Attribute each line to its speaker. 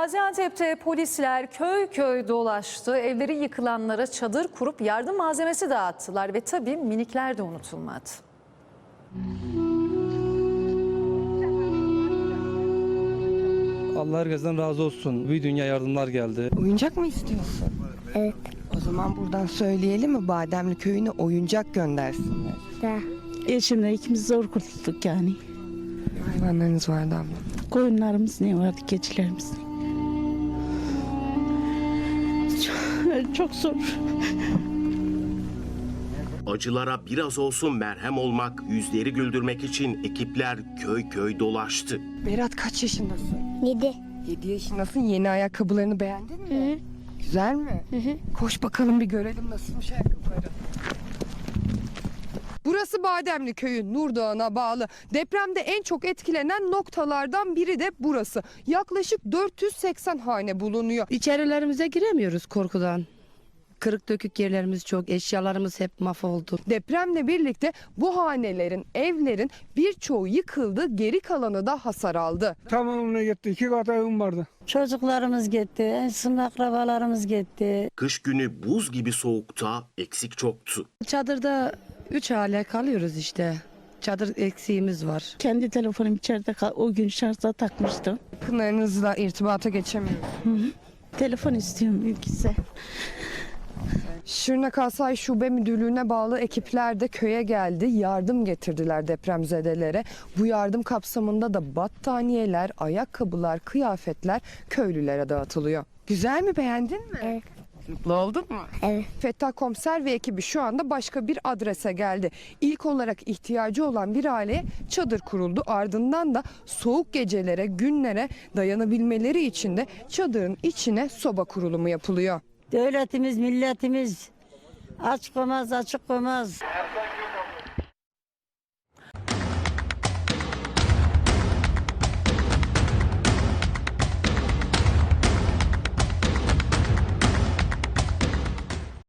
Speaker 1: Gaziantep'te polisler köy köy dolaştı. Evleri yıkılanlara çadır kurup yardım malzemesi dağıttılar ve tabii minikler de unutulmadı.
Speaker 2: Allah herkesten razı olsun. Bir dünya yardımlar geldi.
Speaker 3: Oyuncak mı istiyorsun?
Speaker 4: Evet.
Speaker 3: O zaman buradan söyleyelim mi Bademli köyüne oyuncak göndersinler.
Speaker 4: Da.
Speaker 5: Eşimle ikimiz zor kurtulduk yani.
Speaker 3: Hayvanlarınız vardı abla.
Speaker 5: Koyunlarımız ne vardı, keçilerimiz ne. Çok, çok zor.
Speaker 6: Acılara biraz olsun merhem olmak, yüzleri güldürmek için ekipler köy köy dolaştı.
Speaker 3: Berat kaç yaşındasın?
Speaker 4: Yedi.
Speaker 3: 7 yaşındasın. Yeni ayakkabılarını beğendin mi? Güzel mi? Koş bakalım bir görelim nasılmış ayakkabıları. Burası Bademli köyü Nurdağ'ına bağlı. Depremde en çok etkilenen noktalardan biri de burası. Yaklaşık 480 hane bulunuyor.
Speaker 7: İçerilerimize giremiyoruz korkudan. Kırık dökük yerlerimiz çok, eşyalarımız hep mahvoldu.
Speaker 3: Depremle birlikte bu hanelerin, evlerin birçoğu yıkıldı, geri kalanı da hasar aldı.
Speaker 8: Tamamına gitti. İki kat evim vardı.
Speaker 5: Çocuklarımız gitti, en son akrabalarımız gitti.
Speaker 6: Kış günü buz gibi soğukta eksik çoktu.
Speaker 7: Çadırda üç hale kalıyoruz işte. Çadır eksiğimiz var.
Speaker 5: Kendi telefonum içeride kal- o gün şarja takmıştım.
Speaker 3: Yakınlarınızla irtibata geçemiyoruz.
Speaker 5: Telefon istiyorum mümkünse.
Speaker 3: Şırnak Asay Şube Müdürlüğü'ne bağlı ekipler de köye geldi. Yardım getirdiler depremzedelere. Bu yardım kapsamında da battaniyeler, ayakkabılar, kıyafetler köylülere dağıtılıyor. Güzel mi beğendin mi?
Speaker 4: Evet.
Speaker 3: Mutlu oldun mu?
Speaker 4: Evet.
Speaker 3: Fettah Komiser ve ekibi şu anda başka bir adrese geldi. İlk olarak ihtiyacı olan bir aileye çadır kuruldu. Ardından da soğuk gecelere, günlere dayanabilmeleri için de çadırın içine soba kurulumu yapılıyor.
Speaker 5: Devletimiz, milletimiz aç koymaz, açık koymaz.